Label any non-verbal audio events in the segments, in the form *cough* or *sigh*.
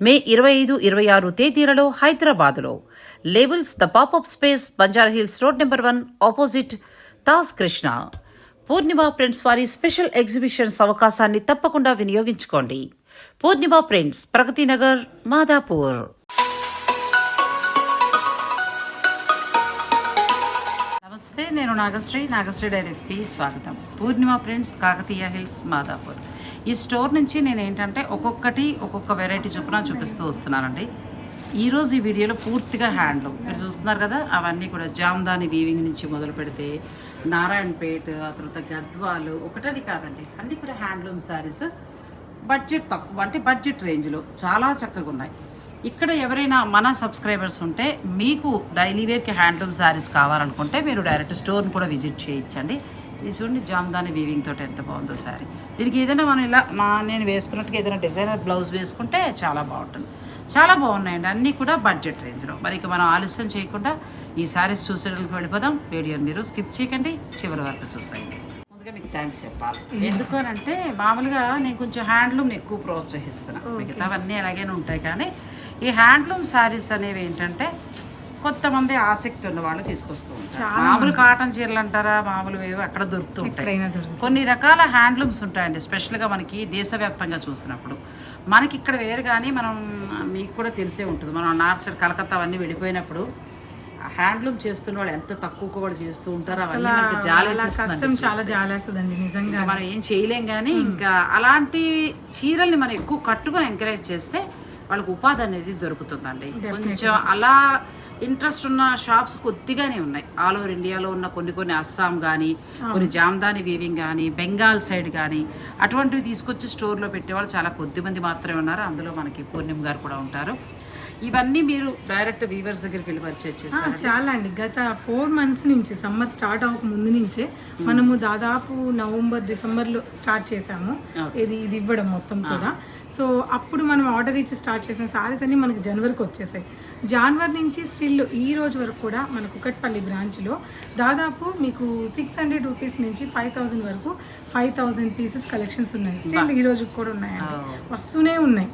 మే ఇరవై ఐదు ఇరవై ఆరు తేదీలలో హైదరాబాద్లో. Labels the popup space Banjara Hills road number one opposite Taj Krishna Purnima prints వారి స్పెషల్ ఎగ్జిబిషన్స్ అవకాశాన్ని తప్పకుండా వినియోగించుకోండి. పూర్ణిమ ప్రింట్స్ ప్రగతి నగర్ మాదాపూర్ నమస్తే నేను నాగశ్రీ. నాగశ్రీ డైరీస్కి స్వాగతం. పూర్ణిమ ప్రింట్స్ కాకతీయ హిల్స్ మాదాపూర్ ఈ స్టోర్ నుంచి నేను ఏంటంటే ఒక్కొక్కటి ఒక్కొక్క వెరైటీ చొప్పున చూపిస్తూ వస్తున్నానండి. ఈరోజు ఈ వీడియోలో పూర్తిగా హ్యాండ్లూమ్ మీరు చూస్తున్నారు కదా అవన్నీ కూడా జామ్దాని వీవింగ్ నుంచి మొదలు పెడితే నారాయణపేట్ ఆ తర్వాత గద్వాలు ఒకటని కాదండి అన్నీ కూడా హ్యాండ్లూమ్ శారీస్. బడ్జెట్ తక్కువ అంటే బడ్జెట్ రేంజ్లో చాలా చక్కగా ఉన్నాయి. ఇక్కడ ఎవరైనా మన సబ్స్క్రైబర్స్ ఉంటే మీకు డైలీ వేర్కి హ్యాండ్లూమ్ శారీస్ కావాలనుకుంటే మీరు డైరెక్ట్ స్టోర్ని కూడా విజిట్ చేయించండి ఇది చూడండి జామ్దాని వీవింగ్ తోటి ఎంత బాగుందో శారీ. దీనికి ఏదైనా మనం ఇలా మా నేను వేసుకున్నట్టుగా ఏదైనా డిజైనర్ బ్లౌజ్ వేసుకుంటే చాలా బాగుంటుంది. చాలా బాగున్నాయండి. అన్నీ కూడా బడ్జెట్ రేంజ్లో మరి ఇక మనం ఆలస్యం చేయకుండా ఈ శారీస్ చూసేటప్పుడు వెళ్ళిపోదాం. వీడియోని మీరు స్కిప్ చేయకండి. చివరి వరకు చూసేయండి. ముందుగా మీకు థ్యాంక్స్ చెప్పాలి. ఎందుకు అని అంటే మామూలుగా నేను కొంచెం హ్యాండ్లూమ్ ఎక్కువ ప్రోత్సహిస్తున్నాను మిగతావన్నీ అలాగేనే ఉంటాయి కానీ ఈ హ్యాండ్లూమ్ శారీస్ అనేవి ఏంటంటే కొంతమంది ఆసక్తి ఉన్న వాళ్ళు తీసుకొస్తూ ఉంటారు. మామూలు కాటన్ చీరలు అంటారా మామూలు అక్కడ దొరుకుతూ ఉంటాయి. కొన్ని రకాల హ్యాండ్లూమ్స్ ఉంటాయండి స్పెషల్గా మనకి దేశవ్యాప్తంగా చూసినప్పుడు. మనకి ఇక్కడ వేరు కానీ మనం మీకు కూడా తెలిసే ఉంటుంది. మనం నార్త్ సైడ్ కలకత్తా అవన్నీ వెళ్ళిపోయినప్పుడు హ్యాండ్లూమ్ చేస్తున్న వాళ్ళు ఎంత తక్కువ కూడా చేస్తూ ఉంటారో అవన్నీ మనకి చాలా జాలేస్తుందండి నిజంగా మనం ఏం చేయలేం కానీ ఇంకా అలాంటి చీరల్ని మనం ఎక్కువ కట్టుకొని ఎంకరేజ్ చేస్తే వాళ్ళకి ఉపాధి అనేది దొరుకుతుందండి. కొంచెం అలా ఇంట్రెస్ట్ ఉన్న షాప్స్ కొద్దిగానే ఉన్నాయి. ఆల్ ఓవర్ ఇండియాలో ఉన్న కొన్ని కొన్ని అస్సాం కానీ కొన్ని జామ్దాని వీవింగ్ కానీ బెంగాల్ సైడ్ కానీ అటువంటివి తీసుకొచ్చి స్టోర్లో పెట్టేవాళ్ళు చాలా కొద్ది మంది మాత్రమే ఉన్నారు. అందులో మనకి పూర్ణిమ గారు కూడా ఉంటారు. ఇవన్నీ మీరు డైరెక్ట్ వీవర్స్ దగ్గరికి వెళ్ళి పర్చేజ్ చేస్తారు? చాలా అండి గత ఫోర్ మంత్స్ నుంచి సమ్మర్ స్టార్ట్ అవ్వక ముందు నుంచే మనము దాదాపు నవంబర్ డిసెంబర్లో స్టార్ట్ చేసాము ఇది ఇది ఇవ్వడం మొత్తం కూడా. సో అప్పుడు మనం ఆర్డర్ ఇచ్చి స్టార్ట్ చేసిన సారీస్ అన్ని మనకి జనవరికి వచ్చేసాయి. జనవరి నుంచి స్టిల్ ఈ రోజు వరకు కూడా మన కుకట్పల్లి బ్రాంచ్లో దాదాపు మీకు సిక్స్ హండ్రెడ్ రూపీస్ నుంచి ఫైవ్ థౌసండ్ వరకు ఫైవ్ థౌసండ్ పీసెస్ కలెక్షన్స్ ఉన్నాయి. స్టిల్ ఈ రోజు కూడా ఉన్నాయండి. వస్తూనే ఉన్నాయి.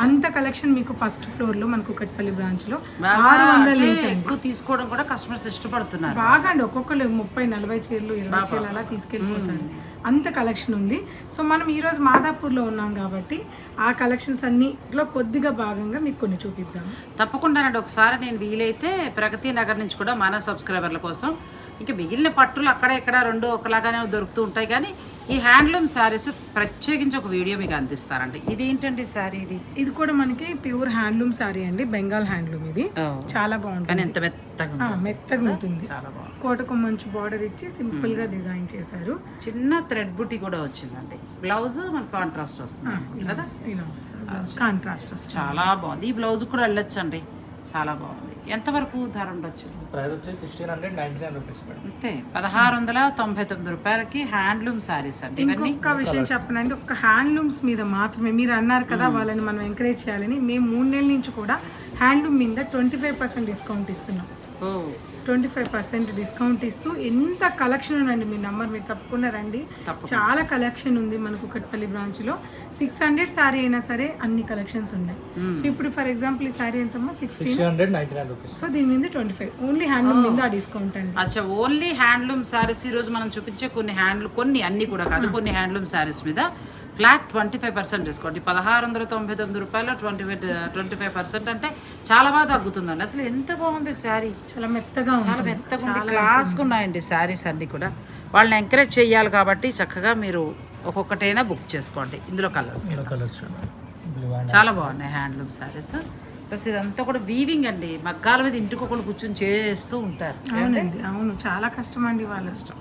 అంత కలెక్షన్ మీకు ఫస్ట్ ఫ్లోర్లో మన కుకట్పల్లి బ్రాంచ్లో ఆరు వందల నుంచి. ఎక్కువ తీసుకోవడం కూడా కస్టమర్స్ ఇష్టపడుతున్నారు. బాగా అండి. ఒక్కొక్కరు ముప్పై నలభై చీరలు ఇరవై చీరలు అలా తీసుకెళ్ళిపోతారు. అంత కలెక్షన్ ఉంది. సో మనం ఈ రోజు మాదాపూర్లో ఉన్నాం కాబట్టి ఆ కలెక్షన్స్ అన్నిట్లో కొద్దిగా భాగంగా మీకు కొన్ని చూపిద్దాం. తప్పకుండానండి ఒకసారి నేను వీలైతే ప్రగతి నగర్ నుంచి కూడా మన సబ్స్క్రైబర్ల కోసం ఇంకా మిగిలిన పట్టులు అక్కడ ఇక్కడ రెండు ఒకలాగానే దొరుకుతూ ఉంటాయి కానీ ఈ హ్యాండ్లూమ్ శారీస్ ప్రత్యేకించి ఒక వీడియో మీకు అందిస్తారండి ఇది ఏంటండి శారీ ఇది? ఇది కూడా మనకి ప్యూర్ హ్యాండ్లూమ్ సారీ అండి. బెంగాల్ హ్యాండ్లూమ్ ఇది. చాలా బాగుంటుంది. ఎంత మెత్తగా. మెత్తగా ఉంటుంది. చాలా బాగుంది. కోటకు మంచి బార్డర్ ఇచ్చి సింపుల్గా డిజైన్ చేశారు. చిన్న థ్రెడ్ బుట్టి కూడా వచ్చిందండి. బ్లౌజ్ మనకు కాంట్రాస్ట్ వస్తుంది. ఇలా వస్తుంది కాంట్రాస్ట్ వస్తుంది. చాలా బాగుంది. ఈ బ్లౌజ్ కూడా వెళ్ళొచ్చండి. చాలా బాగుంది. ఎంతవరకు ధర ఉండొచ్చు? ప్రైస్ వచ్చి sixteen hundred ninety nine rupees madam. అంతే. పదహారు వందల తొంభై తొమ్మిది రూపాయలకి హ్యాండ్లూమ్ శారీస్ అండి ఇవన్నీ. ఇంకొక విషయం చెప్పనండి. ఒక్క హ్యాండ్లూమ్స్ మీద మాత్రమే మీరు అన్నారు కదా వాళ్ళని మనం ఎంకరేజ్ చేయాలని. మేము మూడు నెలల నుంచి కూడా హ్యాండ్లూమ్ మీద ట్వంటీ ఫైవ్ పర్సెంట్ డిస్కౌంట్ ఇస్తున్నాం. ఓ. ట్వంటీ ఫైవ్ పర్సెంట్ డిస్కౌంట్ ఇస్తూ ఎంత కలెక్షన్ ఉందండి మీ నంబర్ మీరు తప్పకుండా రండి. చాలా కలెక్షన్ ఉంది మనకు కుకట్పల్లి బ్రాంచ్లో సిక్స్ హండ్రెడ్ శారీ అయినా సరే అన్ని కలెక్షన్స్ ఉన్నాయి. సో ఇప్పుడు ఫర్ ఎగ్జాంపుల్ ఈ శారీ ఎంతమ్మా? సిక్స్టీన్ సిక్స్టీన్ హండ్రెడ్ సో దీని మీద ట్వంటీ ఫైవ్. ఓన్లీ హ్యాండ్లూమ్ మీద ఆ డిస్కౌంట్ అండి. అచ్చా ఓన్లీ హ్యాండ్లూమ్ శారీస్ ఈ రోజు మనం చూపించే కొన్ని హ్యాండ్లూమ్ కొన్ని అన్ని కూడా కాదు కొన్ని హ్యాండ్లూమ్ శారీస్ మీద. Flat twenty five percent discount. ఈ పదహారు వందల తొంభై తొమ్మిది రూపాయలు twenty five twenty five percent అంటే చాలా బాగా తగ్గుతుందండి. అసలు ఎంత బాగుంది శారీ? చాలా మెత్తగా చాలా మెత్తగా ఉంది. క్లాస్గా ఉన్నాయండి శారీస్ అన్ని కూడా. వాళ్ళని ఎంకరేజ్ చేయాలి కాబట్టి చక్కగా మీరు ఒక్కొక్కటైనా బుక్ చేసుకోండి. ఇందులో కలర్స్ కలర్స్ చాలా బాగున్నాయి హ్యాండ్లూమ్ శారీస్. ప్లస్ ఇదంతా కూడా వీవింగ్ అండి. మగ్గాల మీద ఇంటికి ఒకళ్ళు కూర్చొని చేస్తూ ఉంటారు. అవునండి అవును. చాలా కష్టం అండి వాళ్ళ ఇష్టం.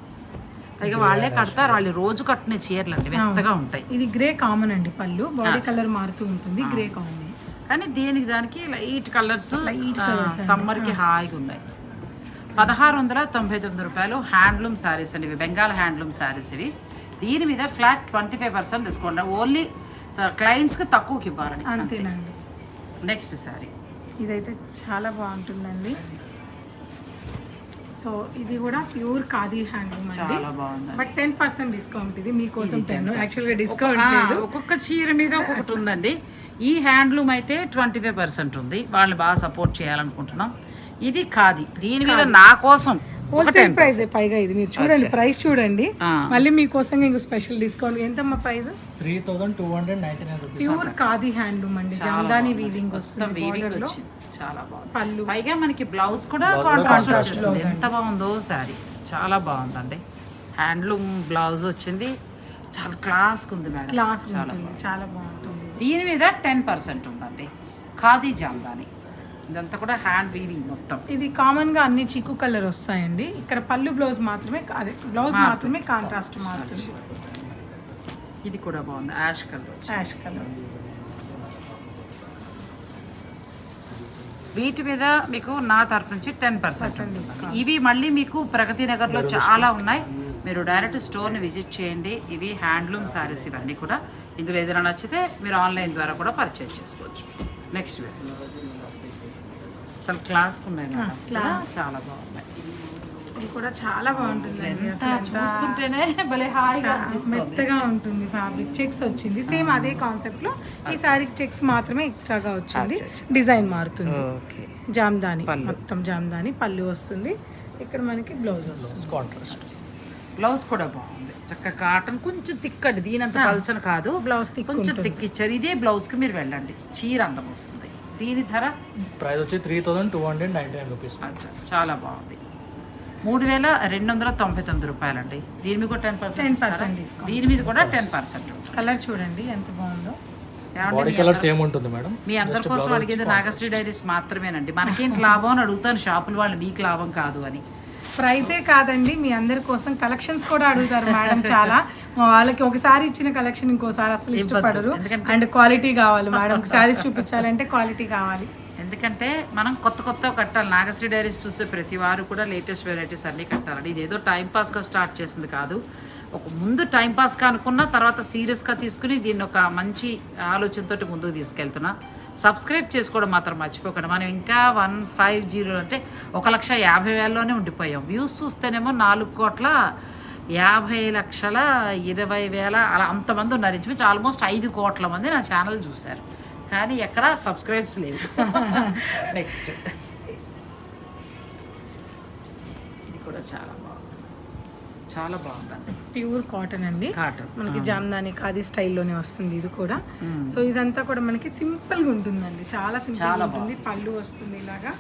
పైగా వాళ్ళే కడతారు వాళ్ళు రోజు కట్టిన చీరలు అండి మెత్తగా ఉంటాయి. ఇది గ్రే కామన్ అండి పళ్ళు. బాడీ కలర్ మారుతూ ఉంటుంది గ్రే కామన్. కానీ దేనికి దానికి లైట్ కలర్స్ సమ్మర్కి హాయిగా ఉన్నాయి. పదహారు వందల తొంభై తొమ్మిది రూపాయలు హ్యాండ్లూమ్ శారీస్ అండి ఇవి బెంగాల్ హ్యాండ్లూమ్ శారీస్ ఇవి. దీని మీద flat twenty five percent discount only క్లయింట్స్కి తక్కువకి ఇవ్వాలండి అంతేనండి. Next saree. ఇదైతే చాలా బాగుంటుందండి. సో ఇది కూడా ప్యూర్ ఖాదీ హ్యాండ్లూమ్ అండి. చాలా బాగుంది బట్ టెన్ పర్సెంట్ డిస్కౌంట్ ఇది. మీకోసం టెన్. యాక్చువల్గా డిస్కౌంట్ లేదు. ఒక్కొక్క చీర మీద ఒక్కొక్కటి ఉందండి. ఈ హ్యాండ్లూమ్ అయితే ట్వంటీ ఫైవ్ పర్సెంట్ ఉంది. వాళ్ళని బాగా సపోర్ట్ చేయాలనుకుంటున్నాం. ఇది ఖాదీ. దీని మీద నా కోసం హోల్సేల్ ప్రైస్ పైగా ఇది. మీరు చూడండి ప్రైస్ చూడండి. మళ్ళీ మీకోసం ఇంకో స్పెషల్ డిస్కౌంట్ ఎంతమ్మా price three thousand two hundred ninety nine pure khadi handloom అండి. జామ్దాని వీవింగ్ వస్తుంది వీవింగ్. వచ్చింది చాలా బాగుంది. పళ్ళు. పైగా మనకి బ్లౌజ్ కూడా కాంట్రాస్ట్ వచ్చేసింది ఎంత బాగుందో శారీ. చాలా బాగుందండి. హ్యాండ్లూమ్ బ్లౌజ్ వచ్చింది. చాలా క్లాస్గా ఉంది మేడం. క్లాస్ ఉంటుంది. చాలా బాగుంటుంది. దీని మీద టెన్ పర్సెంట్ ఉందండి. ఖాదీ జామ్దాని. ఇదంతా కూడా హ్యాండ్ వీవింగ్ మొత్తం. ఇది కామన్గా అన్ని చిక్కు కలర్ వస్తాయండి. ఇక్కడ పళ్ళు బ్లౌజ్ మాత్రమే అదే బ్లౌజ్ మాత్రమే కాంట్రాస్ట్ మారుతుంది ఇది కూడా బాగుంది. యాష్ కలర్ యాష్ కలర్ వీటి మీద మీకు నా తరపు నుంచి టెన్ పర్సెంట్ ఇవి మళ్ళీ మీకు ప్రగతి నగర్లో చాలా ఉన్నాయి. మీరు డైరెక్ట్ స్టోర్ని విజిట్ చేయండి. ఇవి హ్యాండ్లూమ్ శారీస్ ఇవన్నీ కూడా. ఇందులో ఏదైనా నచ్చితే మీరు ఆన్లైన్ ద్వారా కూడా పర్చేజ్ చేసుకోవచ్చు. నెక్స్ట్ చాలా క్లాస్ ఉన్నాయి? చాలా బాగున్నాయి. ఇది కూడా చాలా బాగుంటుంది ఎంత చూస్తుంటేనే భలే హాయిగా అనిపిస్తుంది. మెత్తగా ఉంటుంది ఫ్యాబ్రిక్ చెక్స్ వచ్చింది. సేమ్ అదే కాన్సెప్ట్లో ఈ సారీకి చెక్స్ మాత్రమే ఎక్స్ట్రాగా వచ్చింది. డిజైన్ మారుతుంది. ఓకే. జామ్దాని. మొత్తం జామ్దాని. పళ్ళు వస్తుంది. ఇక్కడ మనకి బ్లౌజ్ వస్తుంది. కాంట్రాస్ట్ బ్లౌజ్ కూడా బాగుంది. చక్క కాటన్ కొంచెం తిక్కటి దీనంత పల్చన కాదు. బ్లౌజ్ కొంచెం థిక్ ఇచ్చారు. ఇదే బ్లౌజ్కి మీరు వెళ్ళండి. చీర అందం వస్తుంది. దీని ధర? ప్రైస్ వచ్చి three thousand two hundred ninety nine rupees అచ్చా, చాలా బాగుంది. మూడు వేల రెండు వందల తొంభై తొమ్మిది రూపాయలండి. దీని మీద కూడా టెన్ పర్సెంట్ 10% discount. దీని మీద కూడా టెన్ పర్సెంట్ కలర్ చూడండి ఎంత బాగుందో. Body madam. మీ అందరి కోసం అడిగేది నాగశ్రీ డైరీస్ మాత్రమే మనకేంటి లాభం అని అడుగుతాను షాపుల వాళ్ళు మీకు లాభం కాదు అని. ప్రైజే కాదండి మీ అందరి కోసం కలెక్షన్స్ కూడా అడుగుతారు మేడం చాలా. వాళ్ళకి ఒకసారి ఇచ్చిన కలెక్షన్ ఇంకోసారి అసలు ఇష్టపడరు. అండ్ క్వాలిటీ కావాలి మేడం. శారీస్ చూపించాలంటే క్వాలిటీ కావాలి. ఎందుకంటే మనం కొత్త కొత్త కట్టాలి. నాగశ్రీ డైరీస్ చూసే ప్రతి వారు కూడా లేటెస్ట్ వెరైటీస్ అన్నీ కట్టాలండి. ఇది ఏదో టైంపాస్గా స్టార్ట్ చేసింది కాదు. ఒక ముందు టైంపాస్గా అనుకున్న తర్వాత సీరియస్గా తీసుకుని దీన్ని ఒక మంచి ఆలోచనతోటి ముందుకు తీసుకెళ్తున్నా. సబ్స్క్రైబ్ చేసుకోవడం మాత్రం మర్చిపోకండి. మనం ఇంకా వన్ ఫైవ్ జీరో అంటే ఒక లక్ష యాభై వేలలోనే ఉండిపోయాం. వ్యూస్ చూస్తేనేమో నాలుగు కోట్ల యాభై లక్షల ఇరవై వేల అలా అంతమంది ఉన్నారు. ఇంచుమించు ఆల్మోస్ట్ ఐదు కోట్ల మంది నా ఛానల్ చూశారు. కానీ ఎక్కడ సబ్స్క్రైబ్స్ లేవు. *laughs* నెక్స్ట్ ఇది కూడా చాలా బాగుంది. చాలా బాగుందండి. ప్యూర్ కాటన్ అండి. కాటన్. మనకి జామ్దాని ఖాదీ స్టైల్లోనే వస్తుంది ఇది కూడా. సో ఇదంతా కూడా మనకి సింపుల్గా ఉంటుందండి. చాలా సింపుల్గా ఉంటుంది. పళ్ళు వస్తుంది ఇలాగా.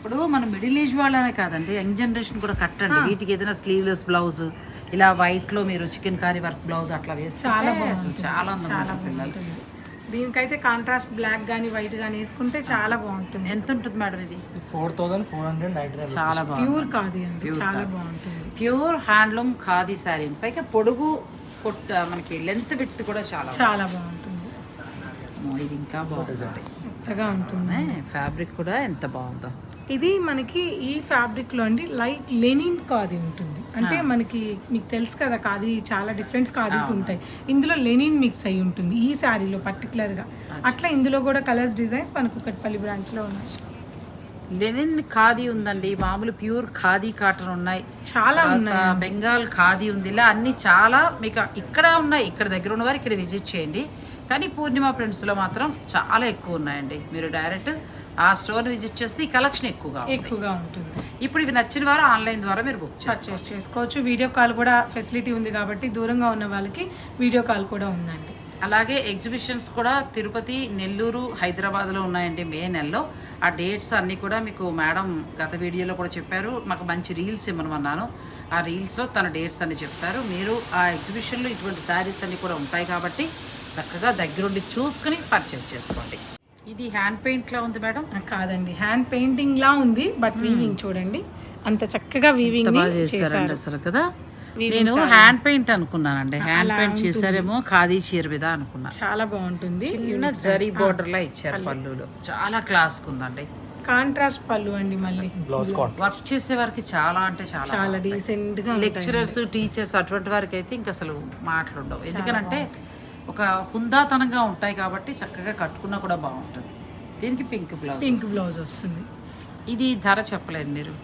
ఇప్పుడు మన మిడిల్ ఏజ్ వాళ్ళనే కాదండి యంగ్ జనరేషన్ కూడా కట్టండి. వీటికి ఏదైనా స్లీవ్లెస్ బ్లౌజ్ ఇలా వైట్లో మీరు చికెన్ కారీ వర్క్ బ్లౌజ్ అట్లా వేస్తే చాలా అసలు బాగుంటుంది. చాలా అందంగా చాలా ఉంటుంది పిల్లలు దీనికైతే కాంట్రాస్ట్ బ్లాక్ కానీ వైట్ కానీ వేసుకుంటే చాలా బాగుంటుంది. ఎంత ఉంటుంది మేడం ఇది? ఫోర్ థౌసండ్ ఫోర్ హండ్రెడ్ చాలా బాగుంది. ప్యూర్ కాదు అండి. చాలా బాగుంటుంది. ప్యూర్ హ్యాండ్లూమ్ ఖాదీ శారీ పైగా పొడుగు కొట్ట మనకి లెంత్ విత్ కూడా చాలా చాలా బాగుంటుంది. ఇది ఇంకా బాగుంటుంది మెత్తగా ఉంటుంది. ఫ్యాబ్రిక్ కూడా ఎంత బాగుందో. ఇది మనకి ఈ ఫ్యాబ్రిక్లో అండి లైట్ లెనిన్ ఖాదీ ఉంటుంది. అంటే మనకి మీకు తెలుసు కదా ఖాదీ చాలా డిఫరెంట్ ఖాదీస్ ఉంటాయి. ఇందులో లెనిన్ మిక్స్ అయి ఉంటుంది ఈ శారీలో పర్టికులర్గా. అట్లా ఇందులో కూడా కలర్స్ డిజైన్స్ మనకు ఒకటిపల్లి బ్రాంచ్లో ఉన్నాయి. లెనిన్ ఖాదీ ఉందండి మామూలు ప్యూర్ ఖాదీ కాటన్ ఉన్నాయి. చాలా తర్వాత బెంగాల్ ఖాదీ ఉంది. ఇలా అన్ని చాలా మీకు ఇక్కడ ఉన్నాయి ఇక్కడ దగ్గర ఉన్న వారు ఇక్కడ విజిట్ చేయండి. కానీ పూర్ణిమ ప్రింట్స్లో మాత్రం చాలా ఎక్కువ ఉన్నాయండి. మీరు డైరెక్ట్ ఆ స్టోర్ విజిట్ చేస్తే ఈ కలెక్షన్ ఎక్కువగా ఎక్కువగా ఉంటుంది. ఇప్పుడు ఇవి నచ్చిన వారు ఆన్లైన్ ద్వారా మీరు బుక్ పర్చేస్ చేసుకోవచ్చు. వీడియో కాల్ కూడా ఫెసిలిటీ ఉంది కాబట్టి దూరంగా ఉన్న వాళ్ళకి వీడియో కాల్ కూడా ఉందండి. అలాగే ఎగ్జిబిషన్స్ కూడా తిరుపతి నెల్లూరు హైదరాబాద్లో ఉన్నాయండి మే నెలలో. ఆ డేట్స్ అన్నీ కూడా మీకు మేడం గత వీడియోలో కూడా చెప్పారు. మాకు మంచి రీల్స్ ఇవ్వమన్నాను ఆ రీల్స్లో తన డేట్స్ అన్ని చెప్తారు. మీరు ఆ ఎగ్జిబిషన్లో ఇటువంటి శారీస్ అన్నీ కూడా ఉంటాయి కాబట్టి చక్కగా దగ్గరుండి చూసుకుని పర్చేజ్ చేసుకోండి. ఇది హ్యాండ్ పెయింట్లో ఉంది మేడం. కాదండి. హ్యాండ్ పెయింటింగ్ లా ఉంది బట్ వీవింగ్ చూడండి. అంత చక్కగా వీవింగ్ బాగా చేశారండి అసలు కదా. నేను హ్యాండ్ పెయింట్ అనుకున్నానండి. హ్యాండ్ పెయింట్ చేశారేమో ఖాదీ చీర మీద అనుకున్నా. చాలా బాగుంటుంది. చిన్న జరీ బోర్డర్ లా ఇచ్చారు పళ్ళులో. చాలా క్లాస్ ఉందండి. కాంట్రాస్ట్ పళ్ళు అండి మళ్ళీ. వర్క్ చేసే వారికి చాలా అంటే చాలా చాలా డీసెంట్గా లెక్చరర్స్ టీచర్స్ అటువంటి వారికి అయితే ఇంకా అసలు మాటలు ఉండవు ఎందుకనంటే ఒక హుందాతనంగా ఉంటాయి కాబట్టి చక్కగా కట్టుకున్నా కూడా బాగుంటుంది. దీనికి పింక్ బ్లౌజ్ పింక్ బ్లౌజ్ వస్తుంది. ఇది ధర చెప్పలేదు మీరు.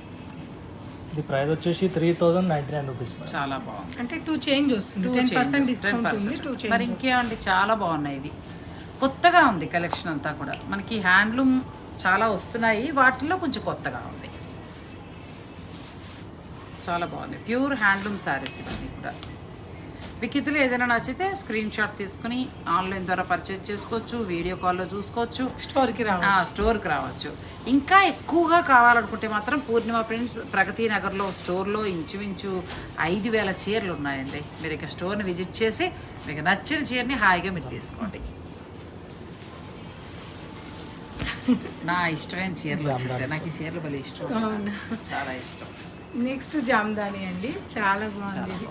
ఇది ప్రైస్ వచ్చేసి three thousand ninety nine rupees చాలా బాగుంది. అంటే టూ చేంజ్ వస్తుంది. టెన్ పర్సెంట్ 10% డిస్కౌంట్ ఉంది టూ మరి ఇంకేమండి చాలా బాగున్నాయి ఇవి. కొత్తగా ఉంది కలెక్షన్ అంతా కూడా. మనకి హ్యాండ్లూమ్ చాలా వస్తున్నాయి. వాటిల్లో కొంచెం కొత్తగా ఉంది. చాలా బాగుంది. ప్యూర్ హ్యాండ్లూమ్ శారీస్ ఇవన్నీ కూడా. ఇందులో ఏదైనా నచ్చితే స్క్రీన్ షాట్ తీసుకుని ఆన్లైన్ ద్వారా పర్చేజ్ చేసుకోవచ్చు వీడియో కాల్లో చూసుకోవచ్చు. స్టోర్కి రావాలి ఆ, స్టోర్కి రావచ్చు. ఇంకా ఎక్కువగా కావాలనుకుంటే మాత్రం పూర్ణిమ ప్రింట్స్ ప్రగతి నగర్లో స్టోర్లో ఇంచుమించు ఐదు వేల చీరలు ఉన్నాయండి. మీరు ఇక స్టోర్ని విజిట్ చేసి మీకు నచ్చిన చీరని హాయిగా మీరు తీసుకోండి. నా ఇష్టమైన చీరలు వచ్చేసాయి. నాకు ఈ చీరలు భలే ఇష్టం. చాలా ఇష్టం. నెక్స్ట్ జామ్దాని అండి. చాలా బాగుంది.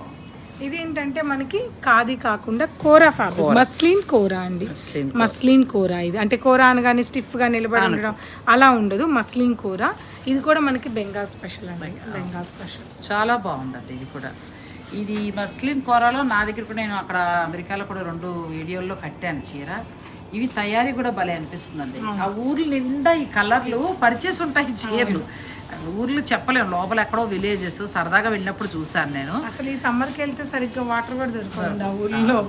ఇది. ఏంటంటే మనకి ఖాదీ కాకుండా కోరా ఫ్యాబ్రిక్. మస్లిన్ కోరా అండి. మస్లిన్ కోరా. ఇది. అంటే కోరా అనగానే స్టిఫ్గా నిలబడి ఉండడం అలా ఉండదు. మస్లిన్ కోరా. ఇది కూడా మనకి బెంగాల్ స్పెషల్ అండి. బెంగాల్ స్పెషల్. చాలా బాగుందండి ఇది కూడా. ఇది మస్లిన్ కూరలో నా దగ్గర కూడా నేను అక్కడ అమెరికాలో కూడా రెండు వీడియోల్లో కట్టాను చీర. ఇవి తయారీ కూడా భలే అనిపిస్తుందండి. ఆ ఊర్లు నిండా ఈ కలర్లు పరిచేసి ఉంటాయి చీరలు. ఊర్లు చెప్పలేము లోపల ఎక్కడో విలేజెస్ సరదాగా వెళ్ళినప్పుడు చూశాను నేను. అసలు ఈ summer కి వెళ్తే సరిగ్గా వాటర్ కూడా దొరకదు ఆ ఊర్లో.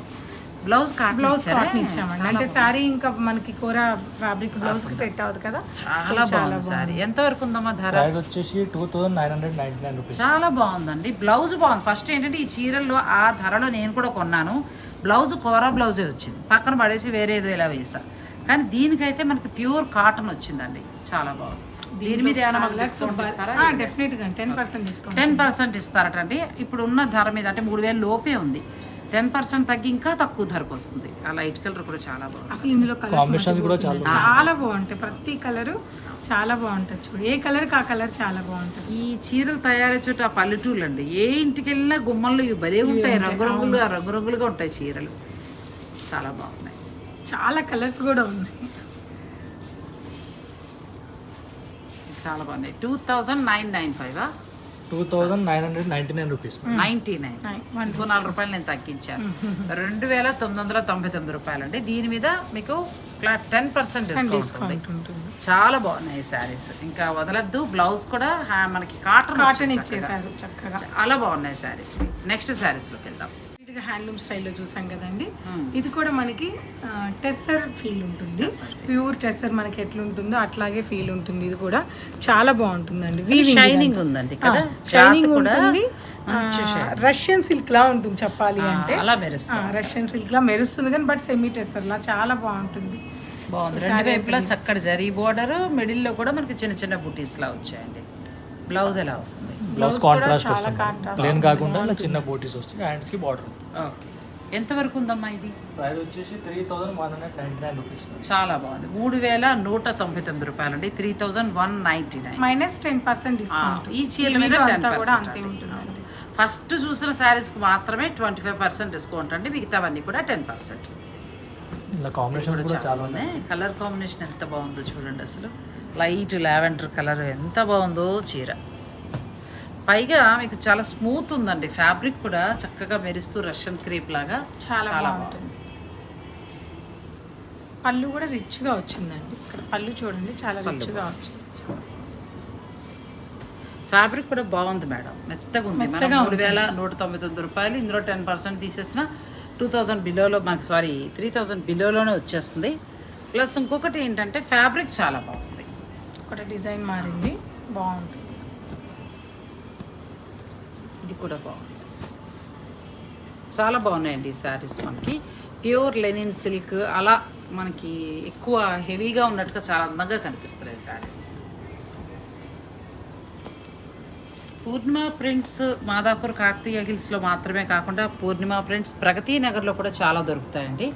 Blouse blouse? కాటన్ ఇచ్చామండి. అంటే శారీ ఇంకా మనకి కోరా ఫ్యాబ్రిక్ బ్లౌజ్కి సెట్ అవుతుంది కదా. చాలా బాగుంది సారీ ఎంత వరకు ఉందమ్మా ధర? వచ్చేసి two thousand nine hundred ninety nine rupees చాలా బాగుందండి. బ్లౌజ్ బాగుంది. ఫస్ట్ ఏంటంటే ఈ చీరల్లో ఆ ధరలో నేను కూడా కొన్నాను. బ్లౌజ్ కోరా బ్లౌజే వచ్చింది. పక్కన పడేసి వేరే ఏదో ఇలా వేసా. కానీ దీనికైతే మనకి ప్యూర్ కాటన్ వచ్చిందండి. చాలా బాగుంది. దీని మీద ఏమైనా మాకు డిస్కౌంట్ ఇస్తారా? డెఫినెట్గా టెన్ పర్సెంట్ టెన్ పర్సెంట్ ఇస్తారట అండి ఇప్పుడు ఉన్న ధర మీద అంటే మూడు వేలు లోపే ఉంది. టెన్ పర్సెంట్ తగ్గి ఇంకా తక్కువ ధరకు వస్తుంది. ఆ లైట్ కలర్ కూడా చాలా బాగుంది అసలు ఇందులో కలర్స్ కాంబినేషన్స్ కూడా చాలా చాలా బాగుంటాయి. ప్రతి కలర్ చాలా బాగుంటుంది చూడు. ఏ కలర్ ఆ కలర్ చాలా బాగుంటుంది. ఈ చీరలు తయారు చుట్టూ ఆ పల్లెటూళ్ళు అండి ఏ ఇంటికి వెళ్ళినా గుమ్మల్లో ఇవి భలే ఉంటాయి. రంగురంగులు రంగురంగులుగా ఉంటాయి చీరలు. చాలా బాగున్నాయి. చాలా కలర్స్ కూడా ఉన్నాయి. చాలా బాగున్నాయి. Two thousand nine nine five? Two thousand nine hundred ninety nine rupees ninety nine. ఇంకో నాలుగు రూపాయలు నేను తగ్గించాను. రెండు వేల తొమ్మిది వందల తొంభై తొమ్మిది రూపాయలు అండి దీని మీద మీకు టెన్ పర్సెంట్ డిస్కౌంట్ చాలా బాగున్నాయి శారీస్. ఇంకా వదలద్దు. బ్లౌజ్ కూడా మనకి కాటన్ కాటన్. ఇచ్చేసారు చక్కగా. చాలా బాగున్నాయి శారీస్. నెక్స్ట్ శారీస్లోకి వెళ్దాం. హ్యాండ్లూమ్ స్టైల్లో చూసాం కదండి. ఇది కూడా మనకి టెస్సర్ ఫీల్ ఉంటుంది. ప్యూర్ టెస్సర్ మనకి ఎట్లుంటుందో అట్లాగే ఫీల్ ఉంటుంది. ఇది కూడా చాలా బాగుంటుందండి. షైనింగ్ ఉందండి షైనింగ్ ఉంటుంది. రష్యన్ సిల్క్ లా ఉంటుంది చెప్పాలి అంటే. అలా మెరుస్తుంది. రష్యన్ సిల్క్ లా మెరుస్తుంది కానీ బట్ సెమీ టెస్సర్ లా చాలా బాగుంటుంది. బాగుంది. రెండు వైపులా చక్కటి జరీ బోర్డర్ మిడిల్లో కూడా మనకి చిన్న చిన్న బుటీస్ లా వచ్చాయండి. బ్లౌజ్ ఎలా వస్తుంది? బ్లౌజ్ కాంట్రాస్ట్ చాలా వస్తుంది. ప్లేన్ కాకుండా చిన్న బోటీస్ వస్తాయి. హ్యాండ్స్కి బార్డర్ ఓకే. ఎంతవరకు ఉందమ్మా ఇది? ప్రైస్ వచ్చేసి three thousand one hundred ninety nine rupees చాలా బాగుంది. మూడు వేల నూట తొంభై తొమ్మిది రూపాయలండి. Three thousand one ninety nine minus ten percent discount ఈ చీరల మీద టెన్ పర్సెంట్ ఫస్ట్ చూసిన శారీస్కి మాత్రమే ట్వంటీ ఫైవ్ పర్సెంట్ డిస్కౌంట్ అండి. మిగతావన్నీ కూడా టెన్ పర్సెంట్ ఇలా కాంబినేషన్ కూడా చాలా ఉన్నాయి. కలర్ కాంబినేషన్ ఎంత బాగుందో చూడండి అసలు. లైట్ లావెండర్ కలర్ ఎంత బాగుందో చీర. పైగా మీకు చాలా స్మూత్ ఉందండి. ఫ్యాబ్రిక్ కూడా చక్కగా మెరుస్తూ రష్యన్ క్రీప్ లాగా చాలా బాగుంటుంది. పళ్ళు కూడా రిచ్గా వచ్చిందండి. ఇక్కడ పళ్ళు చూడండి చాలా రిచ్గా వచ్చింది ఫ్యాబ్రిక్ కూడా బాగుంది మేడం. మెత్తగా ఉంది. మనం మూడు వేల నూట తొంభై తొమ్మిది రూపాయలు ఇందులో టెన్ పర్సెంట్ తీసేసిన టూ థౌజండ్ బిలోలో మనకి సారీ త్రీ థౌజండ్ బిలోలోనే వచ్చేస్తుంది. ప్లస్ ఇంకొకటి ఏంటంటే ఫ్యాబ్రిక్ చాలా బాగుంది. ఒకటి డిజైన్ మారింది. బాగుంటుంది ఇది కూడా బాగుంది. చాలా బాగున్నాయండి ఈ శారీస్ మనకి. ప్యూర్ లెనిన్ సిల్క్ అలా మనకి ఎక్కువ హెవీగా ఉన్నట్టుగా చాలా అందంగా కనిపిస్తున్నాయి శారీస్. పూర్ణిమ ప్రింట్స్ మాదాపూర్ కాకతీయ హిల్స్లో మాత్రమే కాకుండా పూర్ణిమ ప్రింట్స్ ప్రగతి నగర్లో కూడా చాలా దొరుకుతాయండి.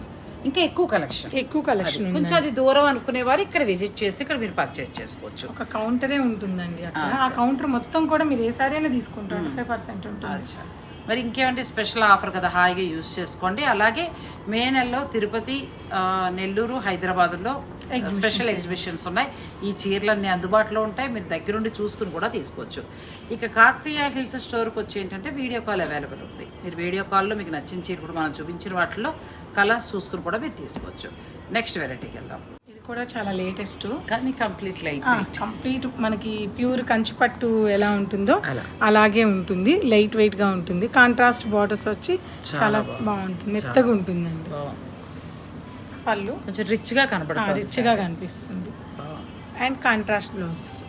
ఇంకా ఎక్కువ కలెక్షన్ ఎక్కువ కలెక్షన్ కొంచెం అది దూరం అనుకునేవారు ఇక్కడ విజిట్ చేసి ఇక్కడ మీరు పర్చేజ్ చేసుకోవచ్చు. ఒక కౌంటరే ఉంటుందండి అక్కడ. ఆ కౌంటర్ మొత్తం కూడా మీరు ఏ సారీ అయినా తీసుకుంటారు ఫైవ్ పర్సెంట్ ఉంటుంది. మరి ఇంకేమంటే స్పెషల్ ఆఫర్ కదా హాయిగా యూస్ చేసుకోండి. అలాగే మే నెలలో తిరుపతి నెల్లూరు హైదరాబాద్లో స్పెషల్ ఎగ్జిబిషన్స్ ఉన్నాయి. ఈ చీరలన్నీ అందుబాటులో ఉంటాయి. మీరు దగ్గరుండి చూసుకుని కూడా తీసుకోవచ్చు. ఇక కాకతీయ హిల్స్ స్టోర్కి వచ్చి ఏంటంటే వీడియో కాల్ అవైలబుల్ ఉంది. మీరు వీడియో కాల్లో మీకు నచ్చిన చీర కూడా మనం చూపించిన వాటిలో కలర్స్ చూసుకుని కూడా మీరు తీసుకోవచ్చు. నెక్స్ట్ వెరైటీకి వెళ్దాం. కూడా చాలా లేటెస్ట్ కానీ కంప్లీట్ లైట్ కంప్లీట్ మనకి ప్యూర్ కంచిపట్టు ఎలా ఉంటుందో అలా. అలాగే ఉంటుంది. లైట్ వెయిట్గా ఉంటుంది. కాంట్రాస్ట్ బార్డర్స్ వచ్చి చాలా బాగుంటుంది. మెత్తగా ఉంటుందండి. పళ్ళు. కొంచెం రిచ్గా కనపడుతుంది రిచ్గా కనిపిస్తుంది. అండ్ కాంట్రాస్ట్ బ్లౌజెస్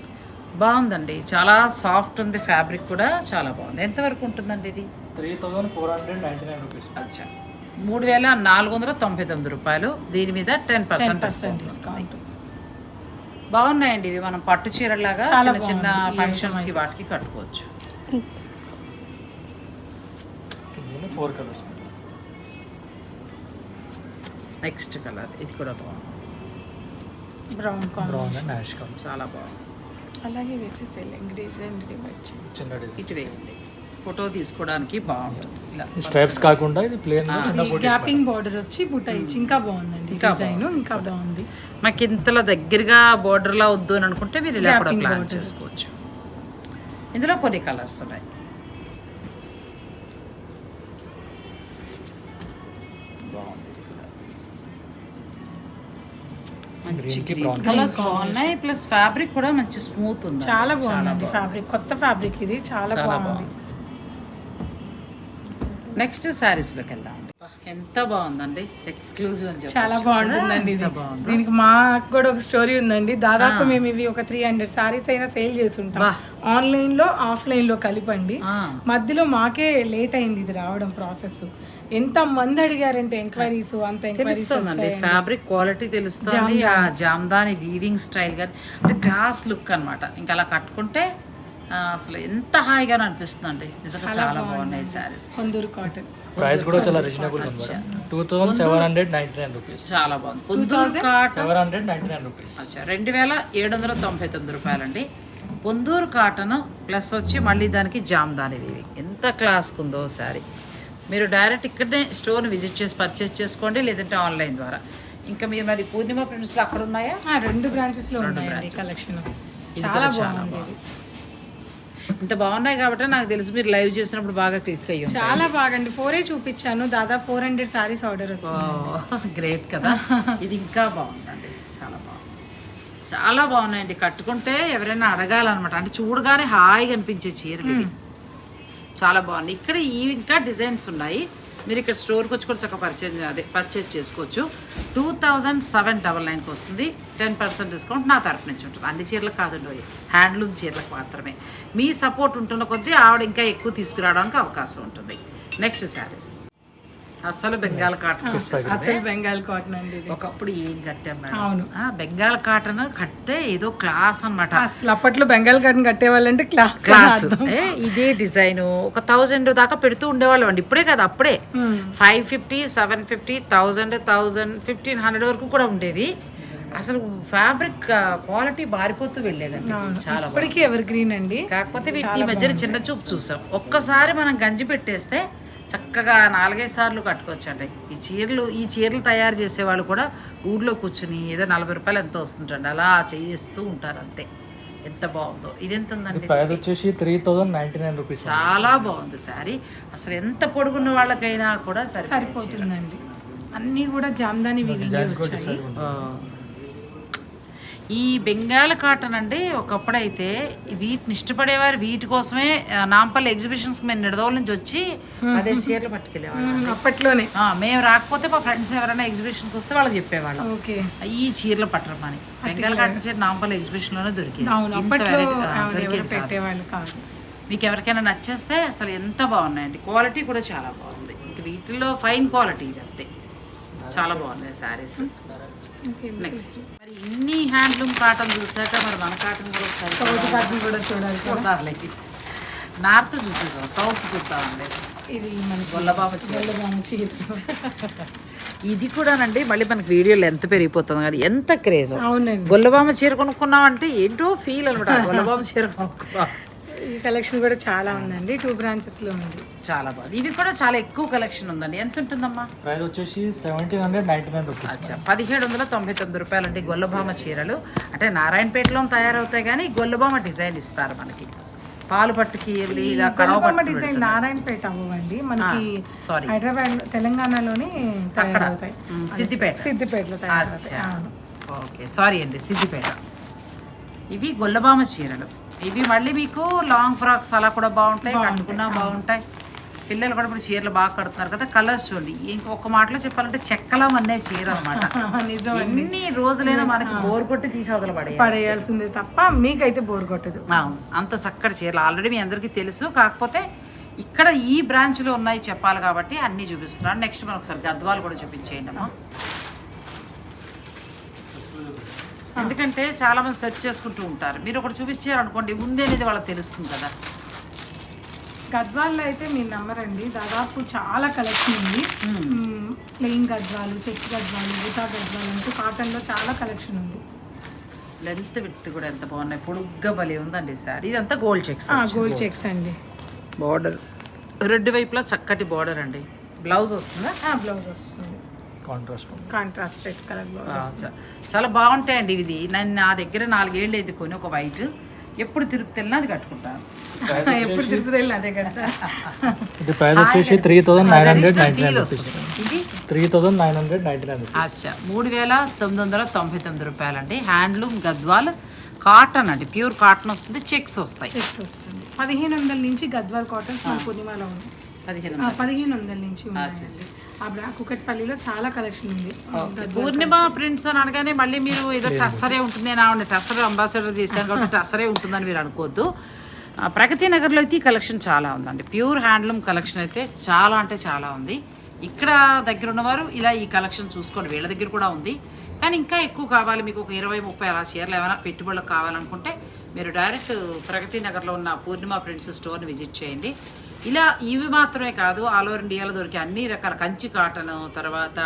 బాగుందండి. చాలా సాఫ్ట్ ఉంది. ఫ్యాబ్రిక్ కూడా చాలా బాగుంది. ఎంతవరకు ఉంటుందండి ఇది? Three thousand four hundred ninety nine rupees అచ్చా. మూడు వేల నాలుగు వందల తొంభై తొమ్మిది రూపాయలు. దీని మీద టెన్ పర్సెంట్ డిస్కౌంట్ బాగున్నాయండి ఇవి. మనం పట్టు చీరలాగా చిన్న చిన్న బాగుంది. ఈ ఫంక్షన్స్కి వాటికి కట్టుకోవచ్చు. ఫోర్ కలర్స్ నెక్స్ట్ కలర్ ఇది కూడా బాగుంది. Brown brown and ash colour చాలా బాగుంది. అలాగే వేసేసేయాలి డిజైన్ ఇటు వేయండి ఫోటో తీసుకోవడానికి బాగుంటుంది. ఇలా స్ట్రైప్స్ కాకుండా ఇది ప్లేన్ గ్యాపింగ్ బార్డర్ వచ్చి బుట్ట ఇచ్చి ఇంకా బాగుందండి ఇంకా డిజైన్ ఇంకా బాగుంది. మాకు ఇంతలో దగ్గరగా border లా వద్దు అని అనుకుంటే మీరు ఇలా కూడా ప్లాన్. చేసుకోవచ్చు. ఇందులో కొన్ని కలర్స్ ఉన్నాయి. బాగుంది. కలర్స్ బాగున్నాయి ప్లస్ ఫ్యాబ్రిక్ కూడా మంచి స్మూత్ ఉంది చాలా బాగుందండి ఫ్యాబ్రిక్ కొత్త ఫ్యాబ్రిక్ ఇది. చాలా చాలా బాగుంది. నెక్స్ట్ శారీస్లోకి వెళ్దాం ఎంత బాగుందండి. ఎక్స్క్లూజివ్ అని చాలా బాగుంటుందండి ఇది. బాగుంది. దీనికి మాకు కూడా ఒక స్టోరీ ఉందండి. దాదాపు మేము ఇవి ఒక త్రీ హండ్రెడ్ సారీస్ అయినా సేల్ చేసి ఉంటాం. ఆన్లైన్లో ఆఫ్లైన్లో కలిపండి. మధ్యలో మాకే లేట్ అయింది ఇది రావడం ప్రాసెస్ ఎంత మంది అడిగారంటే ఎంక్వైరీస్ అంత ఎంక్వైరీస్ తెలుస్తుందండి. ఫ్యాబ్రిక్ క్వాలిటీ తెలుస్తుంది. ఆ జామ్దాని వీవింగ్ స్టైల్ కానీ అంటే క్లాస్ లుక్ అన్నమాట. ఇంకా అలా కట్టుకుంటే అసలు ఎంత హాయిగానో అనిపిస్తుందండి. నిజంగా చాలా బాగున్నాయి కొందూరు కాటన్ ప్రైస్ కూడా చాలా రీజనబుల్ ఉంది two thousand seven hundred ninety nine rupees. చాలా బాగుంది. Ponduru cotton seven hundred ninety nine rupees. అచ్చా. రెండు వేల ఏడు వందల తొంభై తొమ్మిది రూపాయలండి. పొందూరు కాటన్ ప్లస్ వచ్చి మళ్ళీ దానికి జామ్దాని వీవింగ్ ఎంత క్లాస్కి ఉందో శారీ. మీరు డైరెక్ట్ ఇక్కడనే స్టోర్ని విజిట్ చేసి పర్చేస్ చేసుకోండి లేదంటే ఆన్లైన్ ద్వారా. ఇంకా మీరు మరి పూర్ణిమ ప్రింట్స్లో అక్కడ ఉన్నాయా? ఆ, రెండు బ్రాంచెస్లో ఉన్నాయండి కలెక్షన్ చాలా బాగుంది. ఇది. ఇంత బాగున్నాయి కాబట్టి నాకు తెలిసి మీరు లైవ్ చేసినప్పుడు బాగా క్లిక్ అయ్యి. చాలా బాగండి. ఫోరే చూపించాను. దాదాపు ఫోర్ హండ్రెడ్ సారీస్ ఆర్డర్ వచ్చింది. *laughs* గ్రేట్ కదా. *laughs* ఇది ఇంకా బాగుందండి. చాలా బాగుంది. చాలా బాగున్నాయండి. కట్టుకుంటే ఎవరైనా అడగాలన్నమాట. అంటే చూడగానే హాయిగా అనిపించే చీరలు చాలా బాగుంది. ఇక్కడ ఈ ఇంకా డిజైన్స్ ఉన్నాయి. మీరు ఇక్కడ స్టోర్కి వచ్చి కూడా చక్కగా పర్చేజ్ అదే పర్చేజ్ చేసుకోవచ్చు. టూ థౌజండ్ సెవెన్ డబల్ నైన్కి వస్తుంది. టెన్ పర్సెంట్ డిస్కౌంట్ నా తరఫు నుంచి ఉంటుంది. అన్ని చీరలకు కాదండి హ్యాండ్లూమ్ చీరలకు మాత్రమే. మీ సపోర్ట్ ఉంటున్న కొద్దీ ఆవిడ ఇంకా ఎక్కువ తీసుకురావడానికి అవకాశం ఉంటుంది. నెక్స్ట్ శారీస్ అసలు బెంగాల్ కాటన్ అసలు బెంగాల్ కాటన్ అండి ఒకప్పుడు ఏం కట్టాం అవును. ఆ, బెంగాల్ కాటన్ కట్టే ఏదో క్లాస్ అన్నమాట. అసలు అప్పట్లో బెంగాల్ కాటన్ కట్టేవాళ్ళంటే క్లాస్ క్లాస్. ఇదే డిజైన్. ఒక థౌజండ్ దాకా పెడుతూ ఉండేవాళ్ళం అండి ఇప్పుడే కదా అప్పుడే. Five fifty seven fifty thousand thousand fifteen hundred వరకు కూడా ఉండేవి అసలు ఫ్యాబ్రిక్ క్వాలిటీ మారిపోతూ వెళ్ళేదండి. చాలా. ఇప్పటికీ ఎవర్ గ్రీన్ అండి. కాకపోతే వీటి మధ్యన చిన్న చూపు చూసాం. ఒక్కసారి మనం గంజి పెట్టేస్తే చక్కగా నాలుగైదు సార్లు కట్టుకోవచ్చండి. ఈ చీరలు ఈ చీరలు తయారు చేసేవాళ్ళు కూడా ఊర్లో కూర్చుని ఏదో నలభై రూపాయలు ఎంత వస్తుంటండి అలా చేస్తూ ఉంటారు అంతే ఎంత బాగుందో. ఇది ఎంత ఉందండి? ప్రైస్ వచ్చేసి three thousand ninety nine rupees చాలా బాగుంది శారీ. అసలు ఎంత పొడుగున్న వాళ్ళకైనా కూడా సరిపోతుంది సరిపోతుందండి. అన్నీ కూడా జామ్దాని వచ్చాయి. ఆ. ఈ బెంగాల్ కాటన్ అండి ఒకప్పుడైతే వీటిని ఇష్టపడేవారు వీటి కోసమే నాంపల్లి ఎగ్జిబిషన్స్ మేము నిడదోల నుంచి వచ్చి అదే చీరలు పట్టుకెళ్ళేవాళ్ళం అప్పట్లోనే. ఆ, మేము రాకపోతే మా ఫ్రెండ్స్ ఎవరైనా ఎగ్జిబిషన్కి వస్తే వాళ్ళు చెప్పేవాళ్ళం. ఓకే. ఈ చీరలు పట్టరమని బెంగాల్ కాటన్ చీర నాంపల్లి ఎగ్జిబిషన్లోనే దొరికింది. కాదు. పెట్టేవాళ్ళు కాదు. మీకు ఎవరికైనా నచ్చేస్తే అసలు ఎంత బాగున్నాయండి. క్వాలిటీ కూడా చాలా బాగుంది. ఇంక వీటిల్లో ఫైన్ క్వాలిటీ ఇది అంతే. చాలా బాగున్నాయి శారీస్ నెక్స్ట్ మరి ఇన్ని హ్యాండ్లూమ్ కాటన్ చూసాక మరి మన కాటన్ కూడా ఒకసారి చౌతి కాటన్ కూడా చూడాలి. చూడాలి నార్త్ చూసేసాం సౌత్ చూద్దామండి ఇది మనకి గొల్లబాబు గొల్లబామ ఇది కూడానండి మళ్ళీ మనకి వీడియోలో ఎంత పెరిగిపోతుంది కానీ ఎంత క్రేజ్. అవునండి. గొల్లబామ చీర కొనుక్కున్నామంటే ఏంటో ఫీల్ అనమాట. *laughs* గొల్లబామ చీర కొనుక్కున్నాం. ఈ కలెక్షన్ కూడా చాలా ఉందండి. టూ బ్రాంచెస్లో ఉంది. చాలా బాగుంది ఇవి కూడా చాలా ఎక్కువ కలెక్షన్ ఉందండి. ఎంత ఉంటుందమ్మా? ప్రైస్ వచ్చేసి seventeen hundred ninety nine rupees అచ్చా. పదిహేడు వందల తొంభై తొమ్మిది రూపాయలండి గొల్లభామ చీరలు. అంటే నారాయణపేటలో తయారవుతాయి కానీ గొల్లభామ డిజైన్ ఇస్తారు మనకి. పాలు పట్టుకి వెళ్ళి ఇలా కడవ డిజైన్ నారాయణపేట అవ్వండి. మనకి సారీ హైదరాబాద్ తెలంగాణలోనే తయారవుతాయి. సిద్దిపేట. సిద్దిపేటలో తయారవుతాయి. ఓకే సారీ అండి సిద్దిపేట. ఇవి గొల్లబామ చీరలు. ఇవి మళ్ళీ మీకు లాంగ్ ఫ్రాక్స్ అలా కూడా బాగుంటాయి కట్టుకున్నా బాగుంటాయి. పిల్లలు కూడా ఇప్పుడు చీరలు బాగా కడుతున్నారు కదా కలర్స్ చూడండి. ఇంకొక మాటలో చెప్పాలంటే చెక్కలం అనే చీర అనమాట *laughs* ఎన్ని రోజులైనా మనకి బోర్ కొట్టి తీసి వదల పడే పడేయాల్సిందే తప్ప మీకైతే బోర్ కొట్టదు. అంత చక్కటి చీరలు. ఆల్రెడీ మీ అందరికీ తెలుసు. కాకపోతే ఇక్కడ ఈ బ్రాంచ్లో ఉన్నాయి చెప్పాలి కాబట్టి అన్నీ చూపిస్తున్నాను. నెక్స్ట్ మనం ఒకసారి గద్వాలు కూడా చూపించేయండి అమ్మా. ఎందుకంటే చాలా మంది సెర్చ్ చేసుకుంటూ ఉంటారు. మీరు ఒకటి చూపించారనుకోండి ఉంది అనేది వాళ్ళకి తెలుస్తుంది కదా. గద్వాల్లో అయితే మీరు నమ్మరండి. దాదాపు చాలా కలెక్షన్ ఉంది. ప్లెయిన్ గద్వాలు చెక్స్ గద్వాలు బుటా గద్వాలు అంటూ కాటన్లో చాలా కలెక్షన్ ఉంది. లెంత్ విత్ కూడా ఎంత బాగున్నాయి. పొడుగ్గా భలే ఉందండి సార్. ఇదంతా గోల్డ్ చెక్స్ గోల్డ్ చెక్స్ అండి. బార్డర్ రెండు వైపులా చక్కటి బార్డర్ అండి. బ్లౌజ్ వస్తుందా? బ్లౌజ్ వస్తుంది. Contrast contrast red colour blouse ఆ, చ- చాలా బాగుంటాయండి ఇది నేను నా దగ్గర నాలుగేళ్ళు అయింది కొని ఒక వైట్. ఎప్పుడు తిరుపతి వెళ్ళినా అది కట్టుకుంటాను *laughs* ఎప్పుడు తిరుపతి వెళ్ళిన అదే కదా ఇది ప్రైస్ వచ్చేసి three thousand nine hundred ninety feel nine ఇది three thousand nine hundred ninety nine అచ్చా. మూడు వేల తొమ్మిది వందల తొంభై తొమ్మిది రూపాయలండి. హ్యాండ్లూమ్ గద్వాల్ కాటన్ అండి. ప్యూర్ కాటన్ వస్తుంది చెక్స్ వస్తాయి. చెక్స్ వస్తుంది. పదిహేను వందల నుంచి గద్వాల్ కాటన్స్ మన పూర్ణిమలో ఉంది. పదిహేను వందల నుంచి. ఉన్నాయండి. ఆ బ్లాక్ కుకట్పల్లిలో చాలా కలెక్షన్ ఉంది. పూర్ణిమ ప్రింట్స్ అని అనగానే మళ్ళీ మీరు ఏదో టస్సరే ఉంటుంది నేను ఆవిడ టస్సర్ అంబాసిడర్ చేశాను కాబట్టి టస్సరే ఉంటుందని మీరు అనుకోవద్దు. ఆ, ప్రగతి నగర్లో అయితే ఈ కలెక్షన్ చాలా ఉందండి. ప్యూర్ హ్యాండ్లూమ్ కలెక్షన్ అయితే చాలా అంటే చాలా ఉంది. ఇక్కడ దగ్గర ఉన్నవారు ఇలా ఈ కలెక్షన్ చూసుకోండి. వీళ్ళ దగ్గర కూడా ఉంది. కానీ ఇంకా ఎక్కువ కావాలి మీకు ఒక ఇరవై ముప్పై అలా చీరలు ఏమైనా పెట్టుబడులకు కావాలనుకుంటే మీరు డైరెక్ట్ ప్రగతి నగర్లో ఉన్న పూర్ణిమ ప్రింట్స్ స్టోర్ని విజిట్ చేయండి. ఇలా ఇవి మాత్రమే కాదు ఆల్ ఓవర్ ఇండియాలో దొరికే అన్ని రకాల కంచి కాటన్ తర్వాత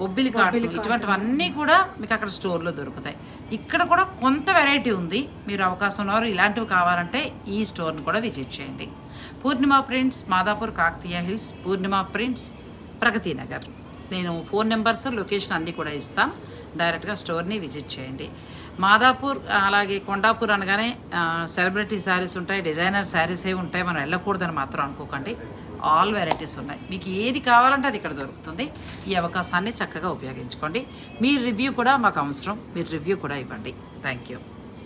బొబ్బిలి కాటన్ ఇటువంటివన్నీ కూడా మీకు అక్కడ స్టోర్లో దొరుకుతాయి. ఇక్కడ కూడా కొంత వెరైటీ ఉంది. మీరు అవకాశం ఉన్నవారు ఇలాంటివి కావాలంటే ఈ స్టోర్ని కూడా విజిట్ చేయండి. Purnima prints Madhapur Kakatiya hills Purnima prints Pragathi Nagar. నేను ఫోన్ నెంబర్స్ లొకేషన్ అన్నీ కూడా ఇస్తాను. డైరెక్ట్గా స్టోర్ని విజిట్ చేయండి. మాదాపూర్ అలాగే కొండాపూర్ అనగానే సెలబ్రిటీ శారీస్ ఉంటాయి డిజైనర్ శారీస్ ఏ ఉంటాయి మనం వెళ్ళకూడదని మాత్రం అనుకోకండి. ఆల్ వెరైటీస్ ఉన్నాయి. మీకు ఏది కావాలంటే అది ఇక్కడ దొరుకుతుంది. ఈ అవకాశాన్ని చక్కగా ఉపయోగించుకోండి. మీ రివ్యూ కూడా మాకు అవసరం. మీరు రివ్యూ కూడా ఇవ్వండి. Thank you.